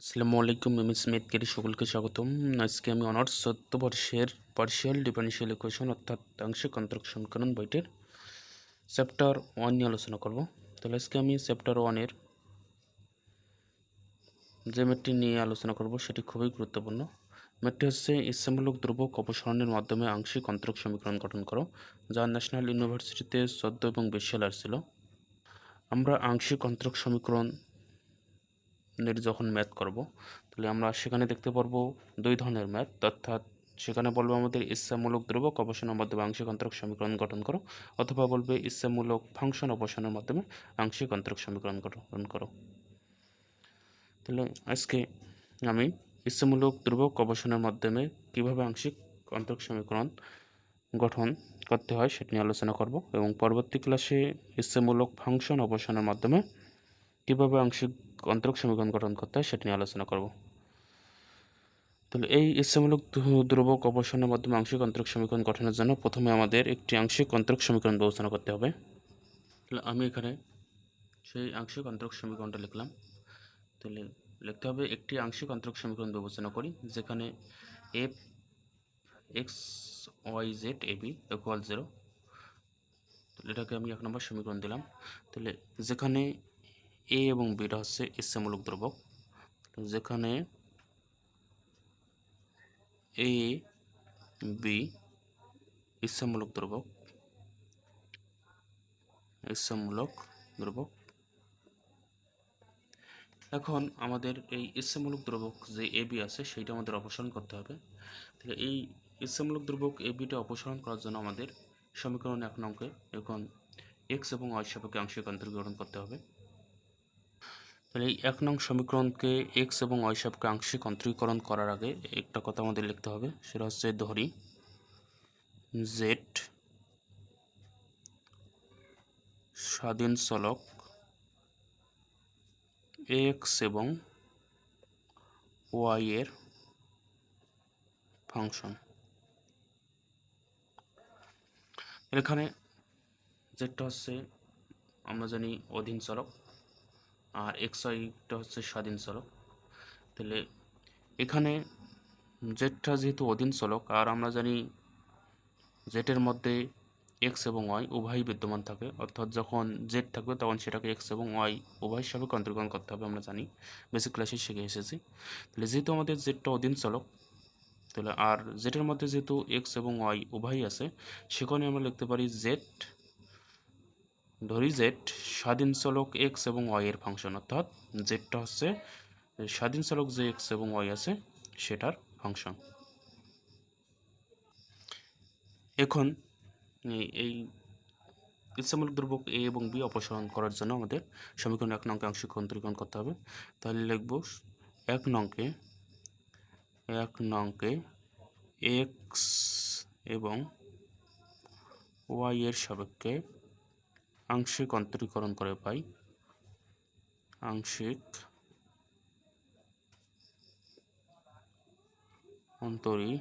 আসসালামু আলাইকুম M Smith Kerry সকলকে স্বাগতম। আজকে আমি অনার্স চোদ্দ বর্ষের পার্শিয়াল ডিফারেন্সিয়াল ইকুয়েশন অর্থাৎ আংশিক অন্তরক সমীকরণ বইটির চ্যাপ্টার ওয়ান নিয়ে আলোচনা করব। তাহলে আজকে আমি চ্যাপ্টার ওয়ানের যে ম্যাটটি নিয়ে আলোচনা করব, সেটি খুবই গুরুত্বপূর্ণ। ম্যাটটি হচ্ছে ইচ্ছামূলক ধ্রুবক অপসারণের মাধ্যমে আংশিক অন্তরক সমীকরণ গঠন করো, যা ন্যাশনাল ইউনিভার্সিটিতে চোদ্দ এবং বিশ আসছিল আমরা আংশিক অন্তরক সমীকরণ যখন ম্যাথ করব, তাহলে আমরা সেখানে দেখতে পারব দুই ধরনের ম্যাথ অর্থাৎ সেখানে বলবে আমাদের ইচ্ছামূলক ধ্রুবক অবসানের মাধ্যমে আংশিক অন্তরক সমীকরণ গঠন করো, অথবা বলবে ইচ্ছামূলক ফাংশন অবসানের মাধ্যমে আংশিক অন্তরক সমীকরণ গঠন করো। তাহলে আজকে আমি ইচ্ছামূলক ধ্রুবক অবসানের মাধ্যমে কীভাবে আংশিক অন্তরক সমীকরণ গঠন করতে হয় সেটি নিয়ে আলোচনা করব, এবং পরবর্তী ক্লাসে ইচ্ছামূলক ফাংশন অবসানের মাধ্যমে কীভাবে আংশিক অন্তরক সমীকরণ গঠন করতে হয়, সেটা নিয়ে আলোচনা করব। তাহলে এই ইচ্ছামূলক ধ্রুবক অবসানের মাধ্যমে আংশিক অন্তরক সমীকরণ গঠনের জন্য প্রথমে আমাদের একটি আংশিক অন্তরক সমীকরণ বিবেচনা করতে হবে। তাহলে আমি এখানে সেই আংশিক অন্তরক সমীকরণটা লিখলাম। তাহলে লিখতে হবে একটি আংশিক অন্তরক সমীকরণ বিবেচনা করি, যেখানে F X Y Z A B equal zero এটাকে আমি এক নম্বর সমীকরণ দিলাম। তাহলে যেখানে এ এবং বিটা হচ্ছে ইচ্ছামূলক দ্রবক। যেখানে এ বি ইচ্ছামূলক দ্রবক। ইচ্ছামূলক দ্রবক। এখন আমাদের এই ইচ্ছামূলক দ্রবক যে এ বি আছে, সেইটা আমাদের অপসারণ করতে হবে। তাহলে এই ইচ্ছামূলক দ্রবক বিটা অপসারণ করার জন্য আমাদের সমীকরণ এক নঙ্কে এখন এক্স এবং ওয়াই সাপেক্ষে আংশিক অন্তর্গ্রহণ করতে হবে। তাহলে এই এক নং সমীকরণকে এক্স এবং সাপকে আংশিক অন্তরীকরণ করার আগে একটা কথা আমাদের লিখতে হবে, সেটা হচ্ছে ধরি জেড স্বাধীন চলক এক্স এবং ওয়াই এর ফাংশন। এখানে যেটা হচ্ছে, আমরা জানি অধীন চলক। আর এক্স ওয়াইটা হচ্ছে স্বাধীন চলক তাহলে এখানে জেডটা যেহেতু অধীন চলক আর আমরা জানি জেটের মধ্যে এক্স এবং ওয়াই উভয়ই বিদ্যমান থাকে, অর্থাৎ যখন জেড থাকবে তখন সেটাকে এক্স এবং ওয়াই উভয় সাপেক্ষে অন্তর্গ্রহণ করতে হবে, আমরা জানি। বেসিক ক্লাসে শিখে এসেছি। তাহলে যেহেতু আমাদের জেডটা অধীন চলক তাহলে আর জেটের মধ্যে যেহেতু এক্স এবং ওয়াই উভয়ই আছে, সেখানে আমরা লিখতে পারি জেড ধরি জেড স্বাধীন চলক এক্স এবং ওয়াই এর ফাংশন অর্থাৎ জেডটা হচ্ছে, স্বাধীন চলক যে এক্স এবং ওয়াই আছে, সেটার ফাংশন এখন, এই ইচ্ছামূলক দ্রব্যক এ এবং বি অপসারণ করার জন্য আমাদের সমীকরণ এক নংকে আংশিক অন্তরীকরণ করতে হবে। তাহলে লিখব, এক নংকে এক নংকে এক্স এবং ওয়াই এর সাপেক্ষে আংশিক অন্তরীকরণ করে পাই। আংশিক অন্তরীকরণ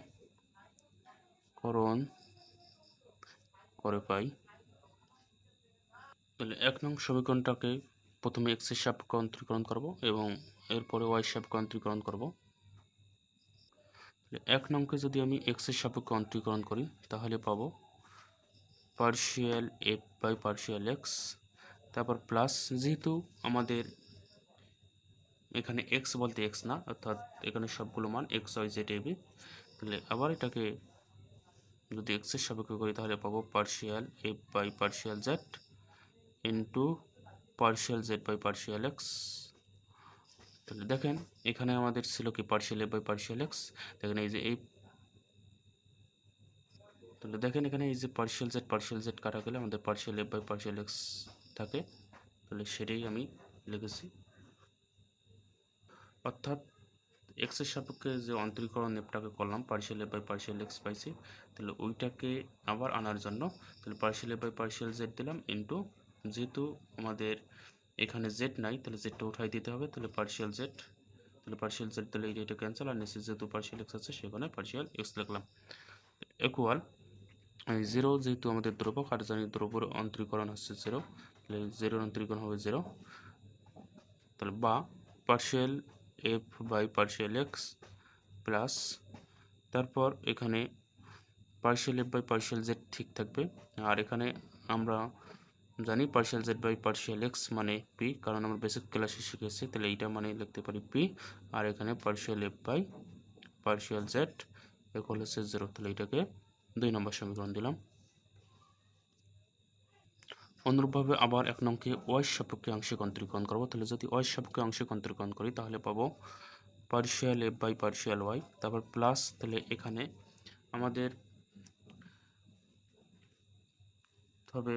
করে পাই। তাহলে এক নং সমীকরণটাকে প্রথমে এক্সের সাপেক্ষে অন্তরীকরণ করব এবং এরপরে ওয়াই সাপেক্ষে অন্তরীকরণ করব। এক নংকে যদি আমি এক্সের সাপেক্ষে অন্তরীকরণ করি, তাহলে পাবো partial F by partial X তারপর প্লাস যেহেতু আমাদের এখানে এক্স বলতে এক্স না, অর্থাৎ এখানে সবগুলো মান এক্স ওয়াই জেড এবি তাহলে আবার এটাকে যদি এক্সের সাপেক্ষে করি তাহলে পাবো partial F by partial Z into partial Z by partial X তাহলে দেখেন, এখানে আমাদের ছিল কি partial F by partial X দেখেন এই যে এই তাহলে দেখেন এখানে এই যে পার্শিয়াল জেড পার্শিয়াল জেড কাটা গেলে আমাদের partial F by partial X থাকে। তাহলে সেটাই আমি লিখেছি। অর্থাৎ এক্সের সাপেক্ষে যে অন্তরীকরণ এফটাকে করলাম partial F by partial X পাইছি তাহলে ওইটাকে আবার আনার জন্য তাহলে partial F by partial Z দিলাম ইন্টু যেহেতু আমাদের এখানে জেড নাই তাহলে জেডটা উঠাই দিতে হবে তাহলে পার্শিয়াল জেড তাহলে পার্শিয়াল জেড তাহলে এটা ক্যান্সেল আর নিচে যেহেতু পার্শিয়াল এক্স আছে, সেখানে পার্শিয়াল এক্স লিখলাম। ইকুয়াল জিরো যেহেতু আমাদের দ্রবক, আর জানি দ্রবর অন্তরীকরণ হচ্ছে জিরো তাহলে জিরোর অন্তরীকরণ হবে জিরো তাহলে বা partial F by partial X plus তারপর এখানে partial F by partial Z ঠিক থাকবে। আর এখানে আমরা জানি partial Z by partial X মানে পি কারণ আমরা বেসিক ক্লাসে শিখেছি, তাহলে এইটা মানে লিখতে পারি পি আর এখানে partial F by partial Z equal হচ্ছে জিরো তাহলে এটাকে দুই নম্বর সমীকরণ দিলাম। অনুরূপভাবে আবার এক নংকে ওয়াই সাপেক্ষে আংশিক অন্তরীকরণ করব। তাহলে যদি ওয়াই সাপেক্ষে আংশিক অন্তরীকরণ করি, তাহলে পাবো partial F by partial Y তারপর প্লাস তাহলে এখানে আমাদের হবে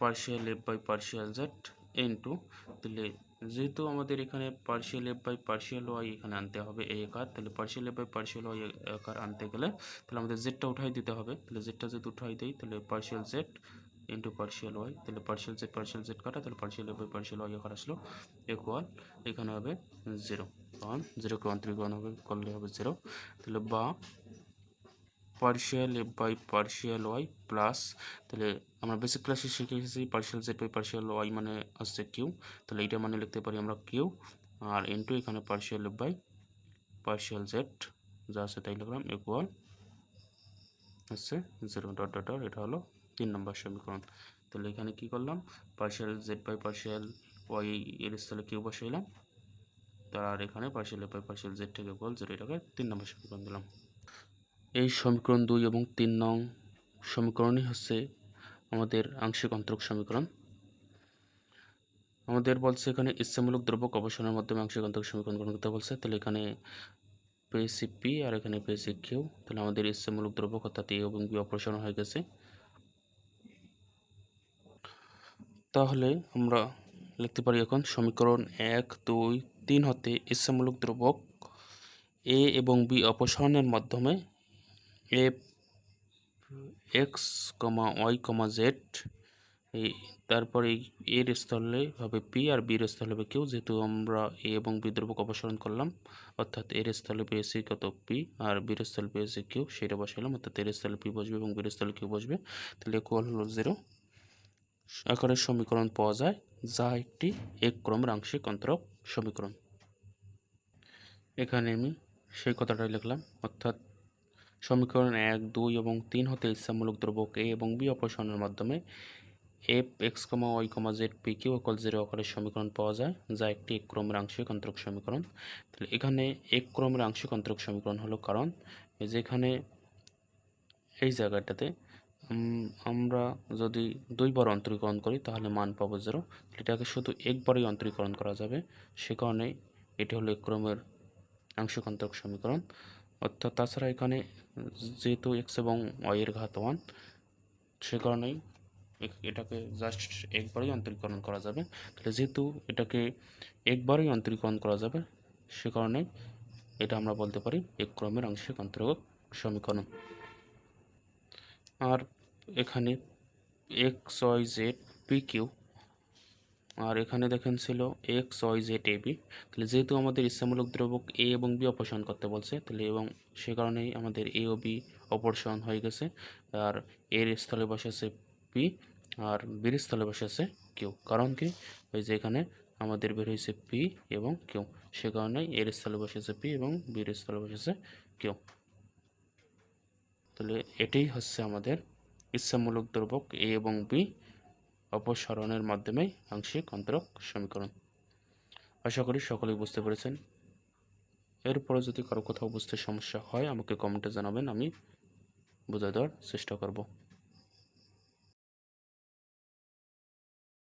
partial F by partial Z into তাহলে যেহেতু আমাদের এখানে partial F by partial Y এখানে আনতে হবে এই আকার তাহলে partial F by partial Y আকার আনতে গেলে তাহলে আমাদের জেডটা উঠাই দিতে হবে। তাহলে জেডটা যদি উঠাই দিই, তাহলে partial Z into partial Y তাহলে পার্সিয়াল জেড পার্সিয়াল জেড কাটা, তাহলে partial F by partial Y আকার আসলো ইকুয়াল এখানে হবে জিরো কারণ জিরোকে অন্তরীকরণ হবে, করলে হবে জিরো তাহলে বা partial F by partial Y plus তাহলে আমরা বেসিক ক্লাসে শিখে এসেছি partial Z by partial Y মানে আসছে কিউ তাহলে এইটা মানে লিখতে পারি আমরা কিউ আর ইন্টু এখানে partial F by partial Z যা আছে তাই লিখলাম ইকুয়াল হচ্ছে জিরো ডট ডট ডট এটা হলো তিন নম্বর সমীকরণ। তাহলে এখানে কি করলাম partial Z by partial Y এর স্থলে কিউ বসাইলাম, তার এখানে partial F by partial Z থেকে ইকুয়াল জিরো এটাকে তিন নম্বর সমীকরণ দিলাম। এই সমীকরণ দুই এবং তিন নং সমীকরণই হচ্ছে আমাদের আংশিক অন্তরক সমীকরণ। আমাদের বলছে এখানে ইচ্ছামূলক দ্রব্য অবসরের মাধ্যমে আংশিক অন্তরক সমীকরণ গ্রহণ করতে বলছে। তাহলে এখানে পেয়েছি পি আর এখানে পেয়েছি কিউ তাহলে আমাদের ইচ্ছামূলক দ্রব্য অর্থাৎ এ এবং বি অপারেশন হয়ে গেছে। তাহলে আমরা লিখতে পারি এখন সমীকরণ এক, দুই, তিন হতে ইচ্ছামূলক দ্রব্যক এ এবং বি অপসারণের মাধ্যমে F X comma Y comma Z এই তারপরে এর স্থলে হবে পি আর বির স্থলে হবে কিউ, যেহেতু আমরা এ এবং বি দ্রব্যক অপসারণ করলাম। অর্থাৎ এর স্থলে পেয়েছি কত? পি আর বির স্থলে পেয়েছি কিউ, সেটা বসাইলাম। অর্থাৎ এর স্থলে পি বসবে এবং বির স্থলে কিউ বসবে। তাহলে ইকুয়াল হলো জিরো। আকারের সমীকরণ পাওয়া যায়, যা একটি এক ক্রমের আংশিক অন্তরক সমীকরণ। এখানে আমি সেই কথাটাই লিখলাম। অর্থাৎ সমীকরণ এক, দুই এবং তিন হতে ইচ্ছামূলক দ্রব্যক এ এবং বি অপসারণের মাধ্যমে F X comma Y comma Z P Q equal zero আকারের সমীকরণ পাওয়া যায়, যা একটি এক ক্রমের আংশিক অন্তরক সমীকরণ। তাহলে এখানে এক ক্রমের আংশিক অন্তরক সমীকরণ হলো কারণ এই যে এখানে এই জায়গাটাতে আমরা যদি দুইবার অন্তরীকরণ করি তাহলে মান পাবো জিরো। এটাকে শুধু একবারই অন্তরীকরণ করা যাবে, সে কারণে এটি হলো এক ক্রমের আংশিক অন্তরক সমীকরণ। অর্থাৎ তাছাড়া এখানে যেহেতু এক্স এবং ওয়াইয়ের ঘাত ওয়ান সে কারণেই এটাকে জাস্ট একবারই অন্তরীকরণ করা যাবে। তাহলে যেহেতু এটাকে একবারই অন্তরীকরণ করা যাবে, সে কারণে এটা আমরা বলতে পারি এক ক্রমের আংশিক অন্তর্গত সমীকরণ। আর এখানে X Y Z P Q আর এখানে দেখেন ছিল X Y Z A B তাহলে যেহেতু আমাদের ইচ্ছামূলক দ্রব্যক এ এবং বি অপসারণ করতে বলছে, তাহলে এবং সে কারণেই আমাদের এ ও বি অপসারণ হয়ে গেছে। আর এর স্থলে বসেছে পি আর বির স্থলে বসেছে কিউ কারণ কি? ওই যে এখানে আমাদের বের হয়েছে পি এবং কিউ সে কারণেই এর স্থলে বসেছে পি এবং বির স্থলে বসেছে কিউ তাহলে এটাই হচ্ছে আমাদের ইচ্ছামূলক দ্রব্যক এ এবং বি অপসারণের মাধ্যমে আংশিক অন্তরক সমীকরণ। আশা করি সকলেই বুঝতে পেরেছেন। এরপরে যদি কারও কোথাও বুঝতে সমস্যা হয়, আমাকে কমেন্টে জানাবেন, আমি বোঝা দেওয়ার চেষ্টা করব।